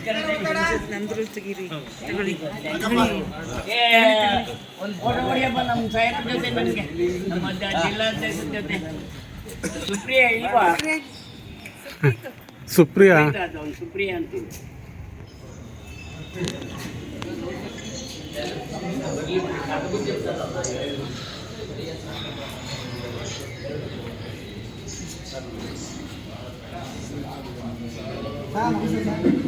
ತೆಗೀರಿ ತಗೊಳ್ಳಿ. ಒಂದು ಫೋಟೋ ಹೊಡಿಯಪ್ಪ ನಮ್ಮ ಸಾಹೇಬ್ರ ಜೊತೆ ನನಗೆ ನಮ್ಮ ಜ- ಜಿಲ್ಲಾಧ್ಯಕ್ಷರ ಜೊತೆ ಸುಪ್ರಿಯಾ? ಇಲ್ವಾ ಸುಪ್ರಿಯಾ ಸುಪ್ರಿಯಾ ಸುಪ್ರಿಯ ಅಂತೀನಿ ಯು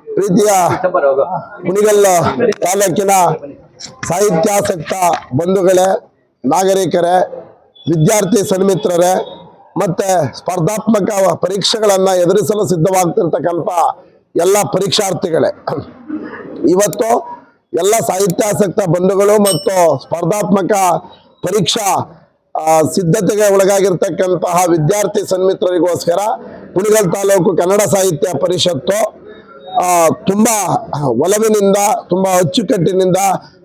ಪ್ರೀತಿಯ ಮುನಿಗಲ್ಲ ತಾಲೂಕಿನ ಸಾಹಿತ್ಯಾಸಕ್ತ ಬಂಧುಗಳೇ ನಾಗರಿಕರೇ ವಿದ್ಯಾರ್ಥಿ ಸನ್ಮಿತ್ರರೇ ಮತ್ತು ಸ್ಪರ್ಧಾತ್ಮಕ ಪರೀಕ್ಷೆಗಳನ್ನು ಎದುರಿಸಲು ಸಿದ್ಧವಾಗ್ತಿರ್ತಕ್ಕಂಥ ಎಲ್ಲ ಪರೀಕ್ಷಾರ್ಥಿಗಳೇ. ಇವತ್ತು ಎಲ್ಲ ಸಾಹಿತ್ಯಾಸಕ್ತ ಬಂಧುಗಳು ಮತ್ತು ಸ್ಪರ್ಧಾತ್ಮಕ ಪರೀಕ್ಷಾ ಸಿದ್ಧತೆಗೆ ಒಳಗಾಗಿರ್ತಕ್ಕಂತಹ ವಿದ್ಯಾರ್ಥಿ ಸನ್ಮಿತ್ರರಿಗೋಸ್ಕರ ಕುಣಿಗಲ್ ತಾಲೂಕು ಕನ್ನಡ ಸಾಹಿತ್ಯ ಪರಿಷತ್ತು ತುಂಬಾ ಒಲವಿನಿಂದ, ತುಂಬಾ ಅಚ್ಚುಕಟ್ಟಿನಿಂದ,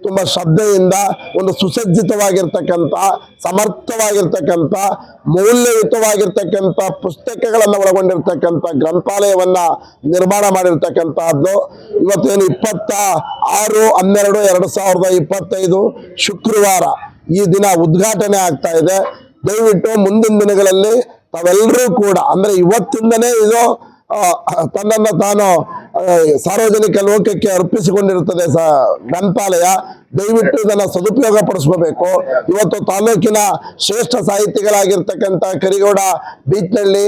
ತುಂಬಾ ಶ್ರದ್ಧೆಯಿಂದ, ಒಂದು ಸುಸಜ್ಜಿತವಾಗಿರ್ತಕ್ಕಂಥ, ಸಮರ್ಥವಾಗಿರ್ತಕ್ಕಂಥ, ಮೌಲ್ಯಯುತವಾಗಿರ್ತಕ್ಕಂಥ ಪುಸ್ತಕಗಳನ್ನು ಒಳಗೊಂಡಿರ್ತಕ್ಕಂಥ ಗ್ರಂಥಾಲಯವನ್ನ ನಿರ್ಮಾಣ ಮಾಡಿರ್ತಕ್ಕಂಥದ್ದು. ಇವತ್ತೇನು ಇಪ್ಪತ್ತ ಆರು ಹನ್ನೆರಡು, ಎರಡು ಸಾವಿರದ ಇಪ್ಪತ್ತೈದು ಶುಕ್ರವಾರ ಈ ದಿನ ಉದ್ಘಾಟನೆ ಆಗ್ತಾ ಇದೆ. ದಯವಿಟ್ಟು ಮುಂದಿನ ದಿನಗಳಲ್ಲಿ ತಾವೆಲ್ಲರೂ ಕೂಡ, ಅಂದ್ರೆ ಇವತ್ತಿಂದನೇ ಇದು ತನ್ನನ್ನು ತಾನು ಸಾರ್ವಜನಿಕ ಲೋಕಕ್ಕೆ ಅರ್ಪಿಸಿಕೊಂಡಿರುತ್ತದೆ ಸ, ಗ್ರಂಥಾಲಯ. ದಯವಿಟ್ಟು ಇದನ್ನು ಸದುಪಯೋಗ ಪಡಿಸ್ಕೋಬೇಕು ಇವತ್ತು ತಾಲೂಕಿನ ಶ್ರೇಷ್ಠ ಸಾಹಿತಿಗಳಾಗಿರ್ತಕ್ಕಂಥ ಕರಿಗೌಡ ಬೀಚ್ನಳ್ಳಿ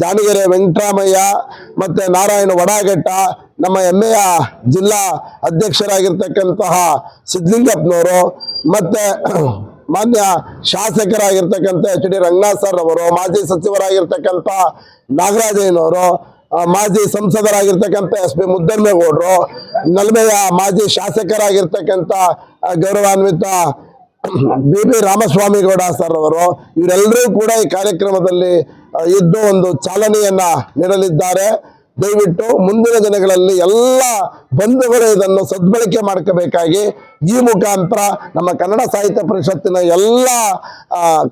ಜಾಣಗೆರೆ ವೆಂಕಟರಾಮಯ್ಯ, ಮತ್ತು ನಾರಾಯಣ ವಡಾಘಟ್ಟ, ನಮ್ಮ ಹೆಮ್ಮೆಯ ಜಿಲ್ಲಾ ಅಧ್ಯಕ್ಷರಾಗಿರ್ತಕ್ಕಂತಹ ಸಿದ್ಲಿಂಗಪ್ಪನವರು ಮತ್ತು ಮಾನ್ಯ ಶಾಸಕರಾಗಿರ್ತಕ್ಕಂಥ ಎಚ್ ಡಿ ರಂಗನಾಥ್ ಸರ್ ಅವರು ಮಾಜಿ ಸಚಿವರಾಗಿರ್ತಕ್ಕಂಥ ನಾಗರಾಜಯ್ಯನವರು ಮಾಜಿ ಸಂಸದರಾಗಿರ್ತಕ್ಕಂಥ ಎಸ್ ಪಿ ಮುದ್ದನ್ನೇಗೌಡರು ನಲ್ಮೆಯ ಮಾಜಿ ಶಾಸಕರಾಗಿರ್ತಕ್ಕಂಥ ಗೌರವಾನ್ವಿತ ಬಿ ಬಿ ರಾಮಸ್ವಾಮಿಗೌಡ ಸರ್ ಅವರು, ಇವರೆಲ್ಲರೂ ಕೂಡ ಈ ಕಾರ್ಯಕ್ರಮದಲ್ಲಿ ಇದ್ದು ಒಂದು ಚಾಲನೆಯನ್ನ ನೀಡಲಿದ್ದಾರೆ. ದಯವಿಟ್ಟು ಮುಂದಿನ ದಿನಗಳಲ್ಲಿ ಎಲ್ಲ ಬಂಧುಗಳು ಇದನ್ನು ಸದ್ಬಳಕೆ ಮಾಡ್ಕೋಬೇಕಾಗಿ ಈ ಮುಖಾಂತರ ನಮ್ಮ ಕನ್ನಡ ಸಾಹಿತ್ಯ ಪರಿಷತ್ತಿನ ಎಲ್ಲ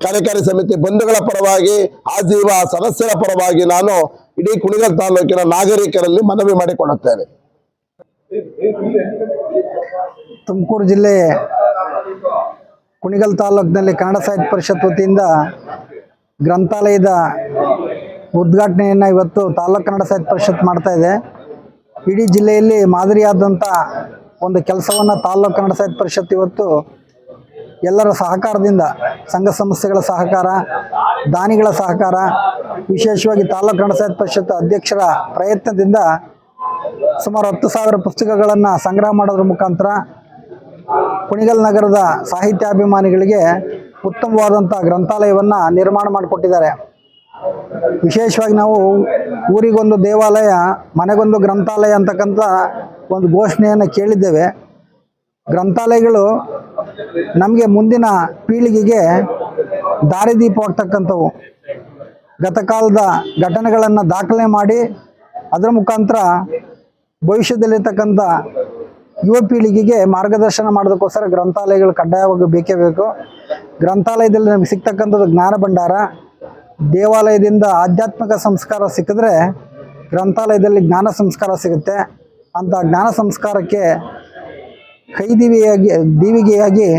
ಕಾರ್ಯಕಾರಿ ಸಮಿತಿ ಬಂಧುಗಳ ಪರವಾಗಿ, ಆಜೀವ ಸದಸ್ಯರ ಪರವಾಗಿ ನಾನು ಇಡೀ ಕುಣಿಗಲ್ ತಾಲೂಕಿನ ನಾಗರಿಕರಲ್ಲಿ ಮನವಿ ಮಾಡಿಕೊಡುತ್ತೇನೆ ತುಮಕೂರು ಜಿಲ್ಲೆ ಕುಣಿಗಲ್ ತಾಲೂಕಿನಲ್ಲಿ ಕನ್ನಡ ಸಾಹಿತ್ಯ ಪರಿಷತ್ ವತಿಯಿಂದ ಗ್ರಂಥಾಲಯದ ಉದ್ಘಾಟನೆಯನ್ನು ಇವತ್ತು ತಾಲೂಕು ಕನ್ನಡ ಸಾಹಿತ್ಯ ಪರಿಷತ್ ಮಾಡ್ತಾ ಇದೆ. ಇಡೀ ಜಿಲ್ಲೆಯಲ್ಲಿ ಮಾದರಿಯಾದಂಥ ಒಂದು ಕೆಲಸವನ್ನು ತಾಲೂಕು ಕನ್ನಡ ಸಾಹಿತ್ಯ ಪರಿಷತ್ ಇವತ್ತು ಎಲ್ಲರ ಸಹಕಾರದಿಂದ, ಸಂಘ ಸಂಸ್ಥೆಗಳ ಸಹಕಾರ, ದಾನಿಗಳ ಸಹಕಾರ, ವಿಶೇಷವಾಗಿ ತಾಲೂಕು ಕನ್ನಡ ಸಾಹಿತ್ಯ ಪರಿಷತ್ ಅಧ್ಯಕ್ಷರ ಪ್ರಯತ್ನದಿಂದ ಸುಮಾರು ಹತ್ತು ಸಾವಿರ ಪುಸ್ತಕಗಳನ್ನು ಸಂಗ್ರಹ ಮಾಡೋದ್ರ ಮುಖಾಂತರ ಕುಣಿಗಲ್ ನಗರದ ಸಾಹಿತ್ಯಾಭಿಮಾನಿಗಳಿಗೆ ಉತ್ತಮವಾದಂಥ ಗ್ರಂಥಾಲಯವನ್ನು ನಿರ್ಮಾಣ ಮಾಡಿಕೊಟ್ಟಿದ್ದಾರೆ. ವಿಶೇಷವಾಗಿ ನಾವು ಊರಿಗೊಂದು ದೇವಾಲಯ, ಮನೆಗೊಂದು ಗ್ರಂಥಾಲಯ ಅಂತಕ್ಕಂಥ ಒಂದು ಘೋಷಣೆಯನ್ನು ಕೇಳಿದ್ದೇವೆ. ಗ್ರಂಥಾಲಯಗಳು ನಮಗೆ ಮುಂದಿನ ಪೀಳಿಗೆಗೆ ದಾರಿದೀಪವಾಗ್ತಕ್ಕಂಥವು. ಗತಕಾಲದ ಘಟನೆಗಳನ್ನು ದಾಖಲೆ ಮಾಡಿ ಅದರ ಮುಖಾಂತರ ಭವಿಷ್ಯದಲ್ಲಿರ್ತಕ್ಕಂಥ ಯುವ ಪೀಳಿಗೆಗೆ ಮಾರ್ಗದರ್ಶನ ಮಾಡೋದಕ್ಕೋಸ್ಕರ ಗ್ರಂಥಾಲಯಗಳು ಕಡ್ಡಾಯವಾಗಿ ಬೇಕೇ ಬೇಕು. ಗ್ರಂಥಾಲಯದಲ್ಲಿ ನಮಗೆ ಸಿಗ್ತಕ್ಕಂಥದ್ದು ಜ್ಞಾನ ಭಂಡಾರ. ದೇವಾಲಯದಿಂದ ಆಧ್ಯಾತ್ಮಿಕ ಸಂಸ್ಕಾರ ಸಿಕ್ಕಿದ್ರೆ ಗ್ರಂಥಾಲಯದಲ್ಲಿ ಜ್ಞಾನ ಸಂಸ್ಕಾರ ಸಿಗುತ್ತೆ. ಅಂತ ಜ್ಞಾನ ಸಂಸ್ಕಾರಕ್ಕೆ ಕೈದಿವಿಯಾಗಿ ದೀವಿಗೆಯಾಗಿ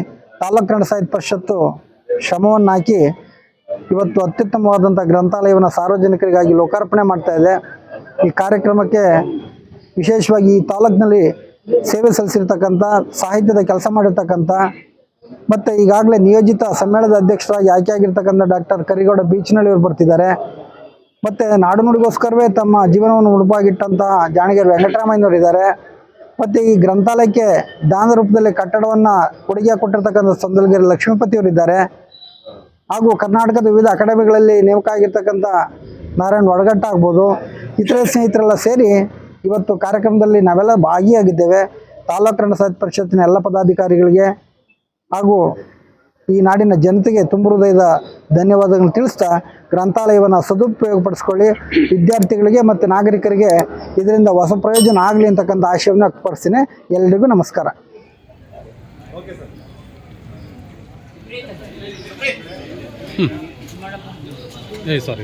ತಾಲೂಕು ಕನ್ನಡ ಸಾಹಿತ್ಯ ಪರಿಷತ್ತು ಶ್ರಮವನ್ನು ಹಾಕಿ ಇವತ್ತು ಅತ್ಯುತ್ತಮವಾದಂಥ ಗ್ರಂಥಾಲಯವನ್ನು ಸಾರ್ವಜನಿಕರಿಗಾಗಿ ಲೋಕಾರ್ಪಣೆ ಮಾಡ್ತಾ ಇದೆ. ಈ ಕಾರ್ಯಕ್ರಮಕ್ಕೆ ವಿಶೇಷವಾಗಿ ಈ ತಾಲೂಕಿನಲ್ಲಿ ಸೇವೆ ಸಲ್ಲಿಸಿರ್ತಕ್ಕಂಥ, ಸಾಹಿತ್ಯದ ಕೆಲಸ ಮಾಡಿರ್ತಕ್ಕಂಥ ಮತ್ತು ಈಗಾಗಲೇ ನಿಯೋಜಿತ ಸಮ್ಮೇಳನದ ಅಧ್ಯಕ್ಷರಾಗಿ ಆಯ್ಕೆಯಾಗಿರ್ತಕ್ಕಂಥ ಡಾಕ್ಟರ್ ಕರಿಗೌಡ ಬೀಚ್ನಳ್ಳಿ ಅವರು ಬರ್ತಿದ್ದಾರೆ. ಮತ್ತು ನಾಡುನುಡಿಗೋಸ್ಕರವೇ ತಮ್ಮ ಜೀವನವನ್ನು ಮುಡುಪಾಗಿಟ್ಟಂತಹ ಜಾಣಗೆರೆ ವೆಂಕಟರಾಮಯ್ಯನವರು ಇದ್ದಾರೆ. ಮತ್ತು ಈ ಗ್ರಂಥಾಲಯಕ್ಕೆ ದಾನ ರೂಪದಲ್ಲಿ ಕಟ್ಟಡವನ್ನು ಕೊಡುಗೆ ಕೊಟ್ಟಿರ್ತಕ್ಕಂಥ ಸಂದಲಗಿರಿ ಲಕ್ಷ್ಮೀಪತಿಯವರಿದ್ದಾರೆ ಹಾಗೂ ಕರ್ನಾಟಕದ ವಿವಿಧ ಅಕಾಡೆಮಿಗಳಲ್ಲಿ ನೇಮಕ ಆಗಿರ್ತಕ್ಕಂಥ ನಾರಾಯಣ್ ಒಡಗಟ್ಟ ಆಗ್ಬೋದು. ಇತರೆ ಸ್ನೇಹಿತರೆಲ್ಲ ಸೇರಿ ಇವತ್ತು ಕಾರ್ಯಕ್ರಮದಲ್ಲಿ ನಾವೆಲ್ಲ ಭಾಗಿಯಾಗಿದ್ದೇವೆ. ತಾಲೂಕು ಕನ್ನಡ ಸಾಹಿತ್ಯ ಪರಿಷತ್ತಿನ ಎಲ್ಲ ಪದಾಧಿಕಾರಿಗಳಿಗೆ ಹಾಗೂ ಈ ನಾಡಿನ ಜನತೆಗೆ ತುಂಬ ಹೃದಯದ ಧನ್ಯವಾದಗಳನ್ನು ತಿಳಿಸ್ತಾ ಗ್ರಂಥಾಲಯವನ್ನು ಸದುಪಯೋಗಪಡಿಸ್ಕೊಳ್ಳಿ. ವಿದ್ಯಾರ್ಥಿಗಳಿಗೆ ಮತ್ತು ನಾಗರಿಕರಿಗೆ ಇದರಿಂದ ಹೊಸ ಪ್ರಯೋಜನ ಆಗಲಿ ಅಂತಕ್ಕಂಥ ಆಶಯವನ್ನು ವ್ಯಕ್ತಪಡಿಸ್ತೀನಿ. ಎಲ್ಲರಿಗೂ ನಮಸ್ಕಾರ. ಸರ್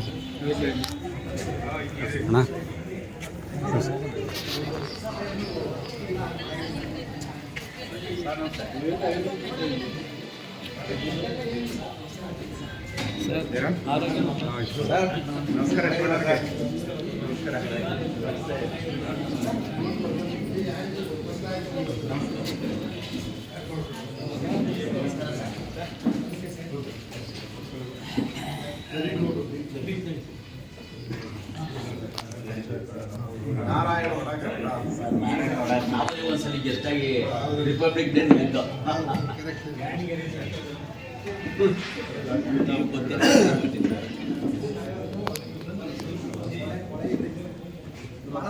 ಅಣ್ಣ ನಾವೇ ಒಂದ್ಸಲಿ ಗೆಸ್ಟಾಗಿ ರಿಪಬ್ಲಿಕ್ ಡೇ ನಿಂತು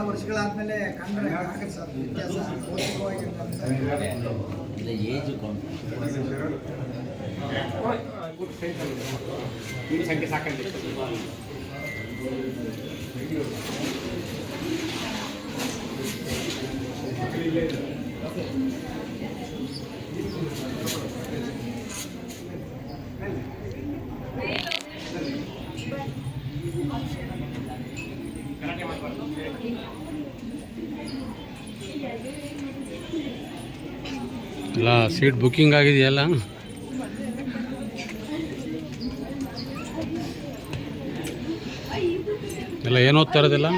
ವರ್ಷಗಳಾದ್ಮೇಲೆ ಕಂಡ್ರೆ ಸರ್ ವ್ಯತ್ಯಾಸ. ಇಲ್ಲ ಏಜ್ ಎಲ್ಲ ಸೀಟ್ ಬುಕ್ಕಿಂಗ್ ಆಗಿದೆಯಲ್ಲ? ಎಲ್ಲ ಏನು ಓದ್ತಾ ಇರೋದಿಲ್ಲ?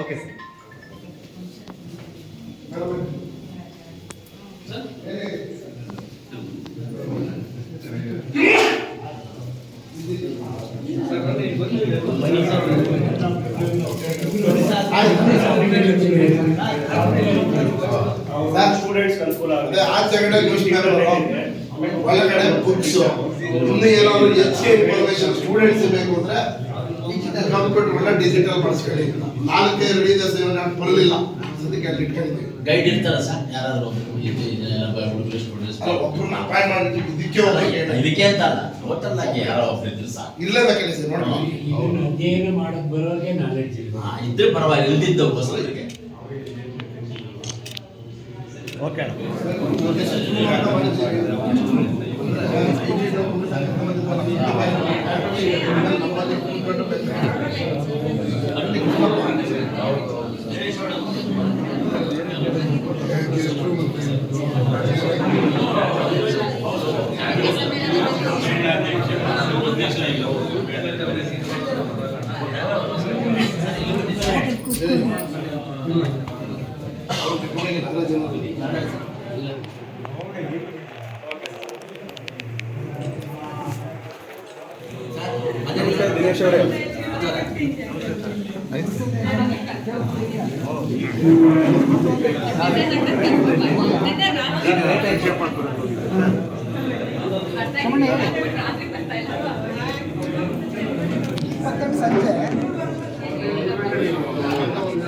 Okay sir. ಡಿಜಿಟಲ್ ಬಳಸ್ಕೊಳ್ಳಿ. ನಾಲ್ಕೈದು ರೀಸಸ್ ಬರಲಿಲ್ಲ. ಸದ್ಯಕ್ಕೆ ಅಲ್ಲಿ ಇಟ್ಕೊಂಡಿದ್ದೀವಿ ಗೈಡ್ ಇರ್ತಾರ ಸರ್? ಯಾರಾದ್ರೂ ಒಬ್ಬರನ್ನ ಅಪಾಯಿಂಟ್ ಇದಕ್ಕೆ ಇದಕ್ಕೆ ಅಂತ ಅಲ್ಲ. ಟೋಟಲ್ ಆಗಿ ಯಾರೋ ಒಬ್ರು ಇದ್ರು ಇಲ್ಲದ ಕೆಲಸ ನೋಡಿ ಏನು ಅಧ್ಯಯನ ಮಾಡಕ್ ಬರೋರಿಗೆ ನಾಲೆಡ್ಜ್ ಇಲ್ಲ ಹಾ, ಇದ್ರೆ ಪರವಾಗಿಲ್ಲ. ಇಲ್ದಿದ್ದು ಓಕೆ Bueno, pues,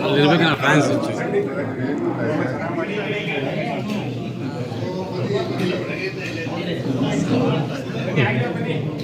ಅಲ್ಲಿ ಇರ್ಬೇಕೇನ ಫ್ಯಾನ್ಸ್ ಧನ್ಯವಾದಗಳು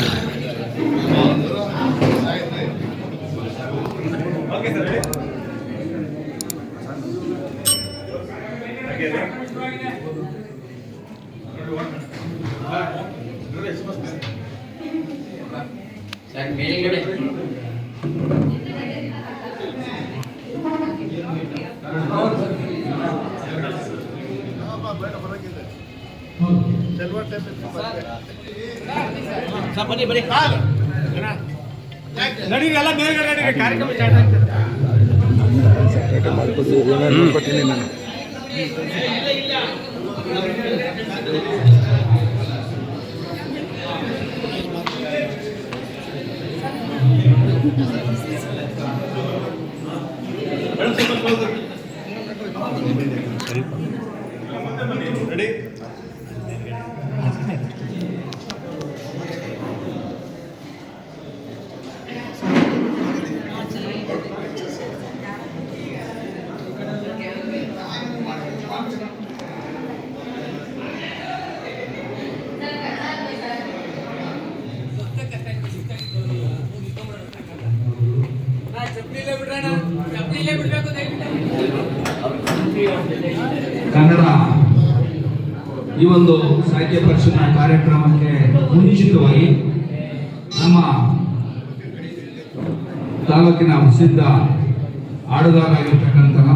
ಸರ್ ಬನ್ನಿ ಬನ್ನಿ ನಡೀರಿ ಎಲ್ಲ ಮೇಲ್ಗಡೆ ನಡೀರಿ ಕಾರ್ಯಕ್ರಮ ಸ್ಟಾರ್ಟ್ ಆಗ್ತದೆ ಕನ್ನಡ ಸಾಹಿತ್ಯ ಕಾರ್ಯಕ್ರಮಕ್ಕೆ ಮುಂಚಿತವಾಗಿ ನಮ್ಮ ತಾಲೂಕಿನ ಪ್ರಸಿದ್ಧ ಹಾಡುಗಾರರಾಗಿರ್ತಕ್ಕಂತಹ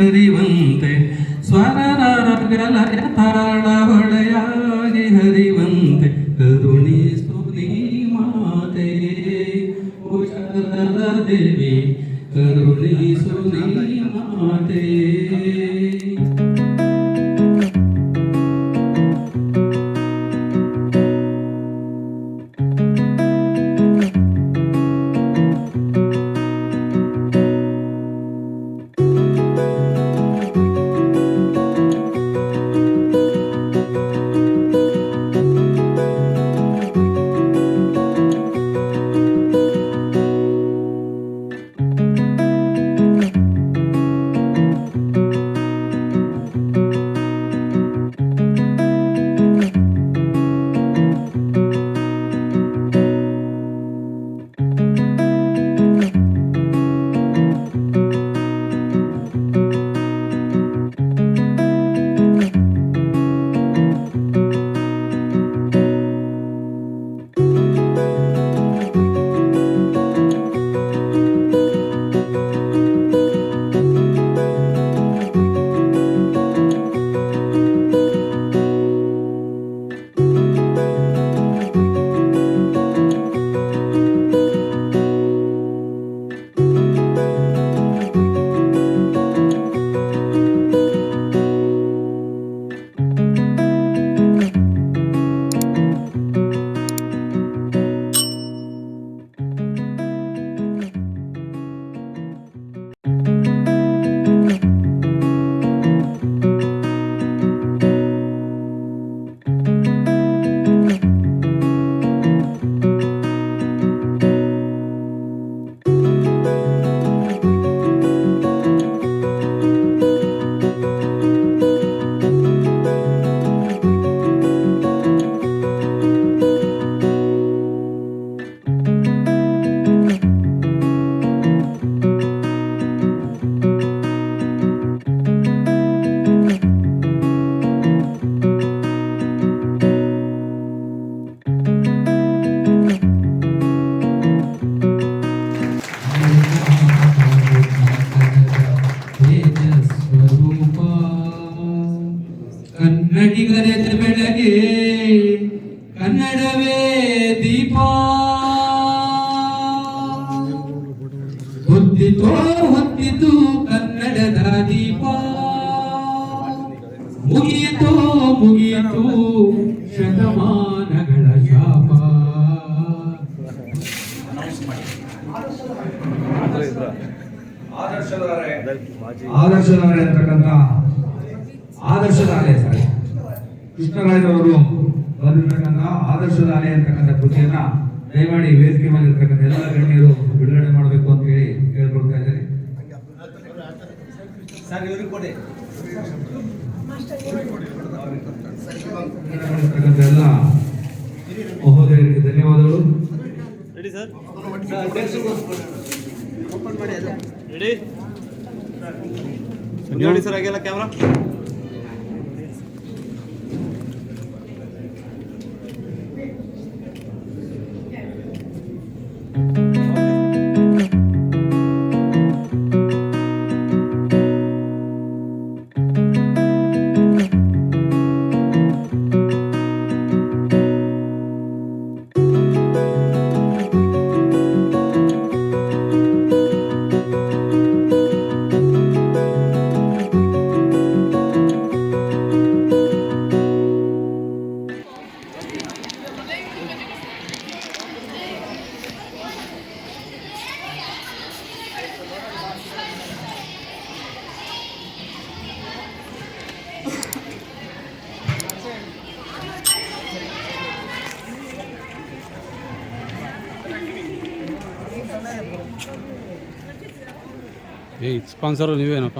secondary ಆದರ್ಶಧಾರೆ ಅಂತಕ್ಕಂತ ಅಂತಕ್ಕಂಥ ಆದರ್ಶಧಾರೆ ಸರ್. ಕೃಷ್ಣರಾಜರವರು ಬರೆದಿರ್ತಕ್ಕಂಥ ಆದರ್ಶಧಾರೆ ಅಂತಕ್ಕಂಥ ಕೃತಿಯನ್ನ ದಯಮಾಡಿ ವೇದಿಕೆ ಮೇಲೆ ಇರ್ತಕ್ಕಂಥ ಎಲ್ಲ ಗಣ್ಯರು ಬಿಡುಗಡೆ ಮಾಡಬೇಕು ಅಂತ ಹೇಳಿ ಕೇಳ್ಕೊಳ್ತಾ ಇದ್ದಾರೆ ಇರ್ತಕ್ಕಂಥ ಎಲ್ಲ ಮಹೋದಯರಿಗೆ ಧನ್ಯವಾದಗಳು. ನೋಡಿ ಸರ್ ಹಾಗೆಲ್ಲ ಕ್ಯಾಮ್ರಾ ಏ ಸ್ಪಾನ್ಸರು ನೀವೇನಪ್ಪ?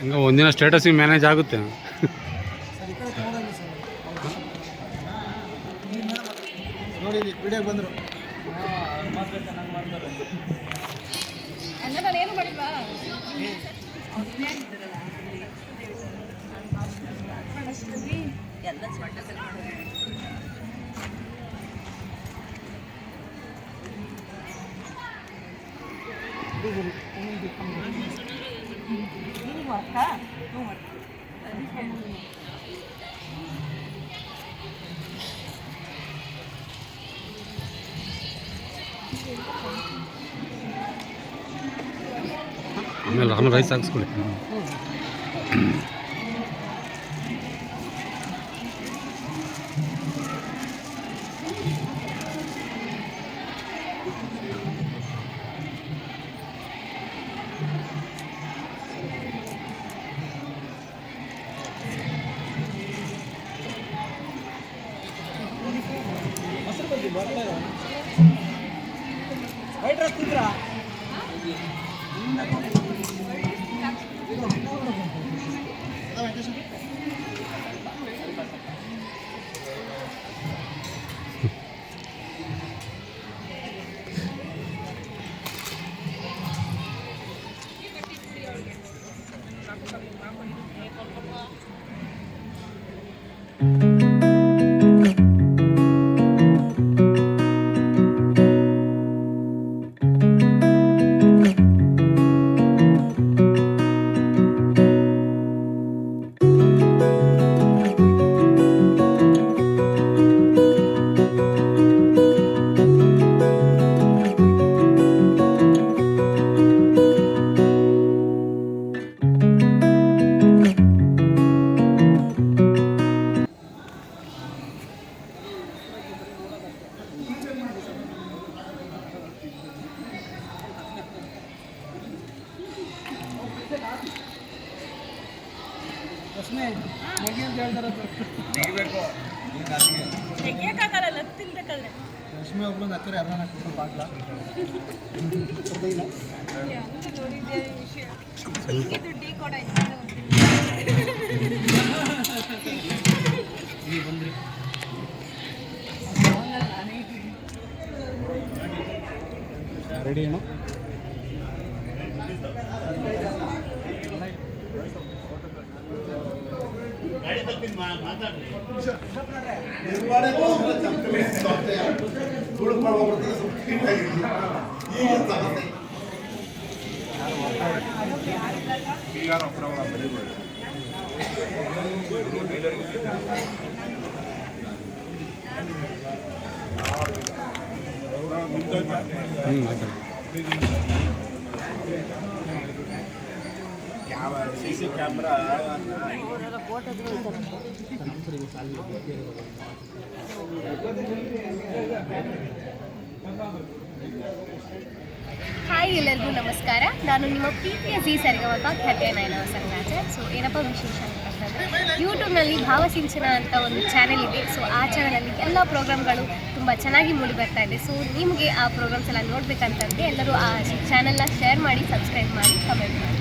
ಹಿಂಗೆ ಒಂದಿನ ಸ್ಟೇಟಸಿಗೆ ಮ್ಯಾನೇಜ್ ಆಗುತ್ತೆ. ಆಮೇಲೆ ಆಮೇಲೆ ರೈಸ್ ಹಾಕ್ಸ್ಕೊಳ್ಳಿ ತೆಗಿಯಕ್ಕಾಗಲ್ಲ ಲತ್ ತಿನ್ಬೇಕಾದ್ರೆ. ಹಂಗೆ ನೋಡಿದ್ಯಾ ಈ ವಿಷಯ ಇದು ಟೀ ಕೊಡ ರೆಡಿ ಏನೋ? Mm-hmm. ಹಾಯ್ ಎಲ್ಲರಿಗೂ ನಮಸ್ಕಾರ. ನಾನು ನಿಮ್ಮ ಪ್ರೀತಿಯ ಜಿ ಸರಿಗಮಪ ಖ್ಯಾತಿಯ ನಯನವ ಸಂಗಾಚ ಸೊ ಏನಪ್ಪ ವಿಶೇಷ ಅಂತಂದರೆ ಯೂಟ್ಯೂಬ್ನಲ್ಲಿ ಭಾವಸಿಂಚನ ಅಂತ ಒಂದು ಚಾನೆಲ್ ಇದೆ. ಸೊ ಆ ಚಾನಲಲ್ಲಿ ಎಲ್ಲ ಪ್ರೋಗ್ರಾಮ್ಗಳು ತುಂಬ ಚೆನ್ನಾಗಿ ಮೂಡಿ ಬರ್ತಾ ಇದೆ. ಸೊ ನಿಮಗೆ ಆ ಪ್ರೋಗ್ರಾಮ್ಸ್ ಎಲ್ಲ ನೋಡಬೇಕಂತಂದರೆ ಎಲ್ಲರೂ ಆ ಚಾನೆಲ್ನ ಶೇರ್ ಮಾಡಿ ಸಬ್ಸ್ಕ್ರೈಬ್ ಮಾಡಿ ಕಮೆಂಟ್ ಮಾಡಿ.